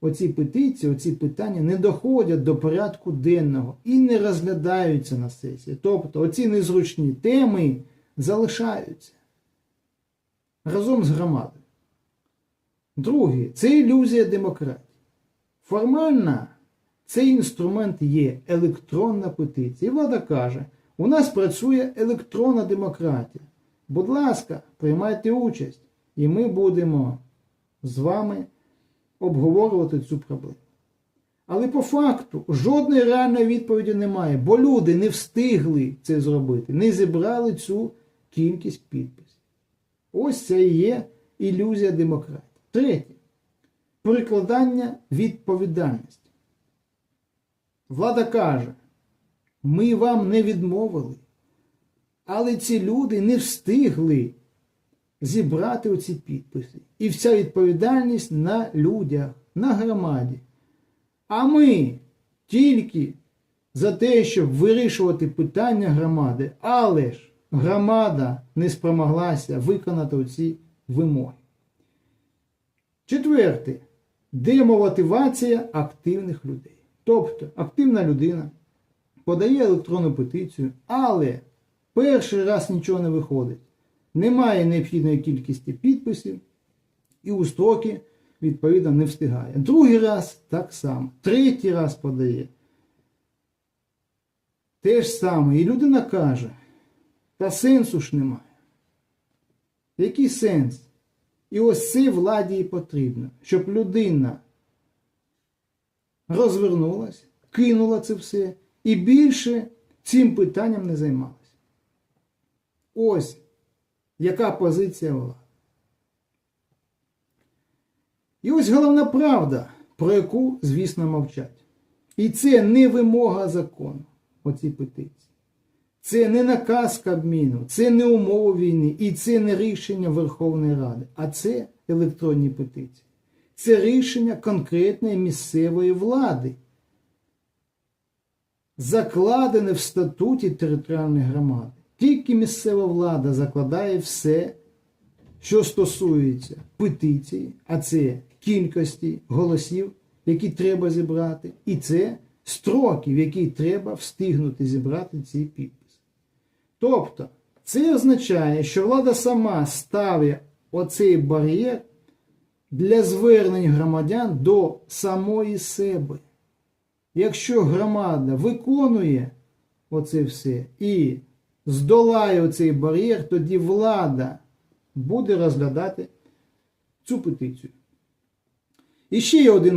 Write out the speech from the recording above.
оці петиції, оці питання не доходять до порядку денного і не розглядаються на сесії. Тобто оці незручні теми залишаються разом з громадою. Друге, це ілюзія демократії. Формально цей інструмент є електронна петиція. І влада каже, у нас працює електронна демократія. Будь ласка, приймайте участь, і ми будемо з вами обговорювати цю проблему. Але по факту жодної реальної відповіді немає, бо люди не встигли це зробити, не зібрали цю кількість підписів. Ось це і є ілюзія демократії. Третє. Перекладання відповідальності. Влада каже, ми вам не відмовили, але ці люди не встигли зібрати оці підписи. І вся відповідальність на людях, на громаді. А ми тільки за те, щоб вирішувати питання громади, але ж громада не спромоглася виконати оці вимоги. Четверте. Демотивація активних людей. Тобто активна людина подає електронну петицію, але перший раз нічого не виходить. Немає необхідної кількості підписів і у строки, відповідно, не встигає. Другий раз так само. Третій раз подає. Те ж саме. І людина каже, та сенсу ж немає. Який сенс? І ось це владі і потрібно, щоб людина розвернулась, кинула це все і більше цим питанням не займалась. Ось яка позиція влади. І ось головна правда, про яку, звісно, мовчать. І це не вимога закону, оці петиції. Це не наказ Кабміну, це не умови війни і це не рішення Верховної Ради, а це електронні петиції. Це рішення конкретної місцевої влади, закладене в статуті територіальної громади. Тільки місцева влада закладає все, що стосується петиції, а це кількості голосів, які треба зібрати, і це строків, які треба встигнути зібрати ці підписи. Тобто, це означає, що влада сама ставить оцей бар'єр для звернень громадян до самої себе. Якщо громада виконує оце все і здолає цей бар'єр, тоді влада буде розглядати цю петицію. І ще є один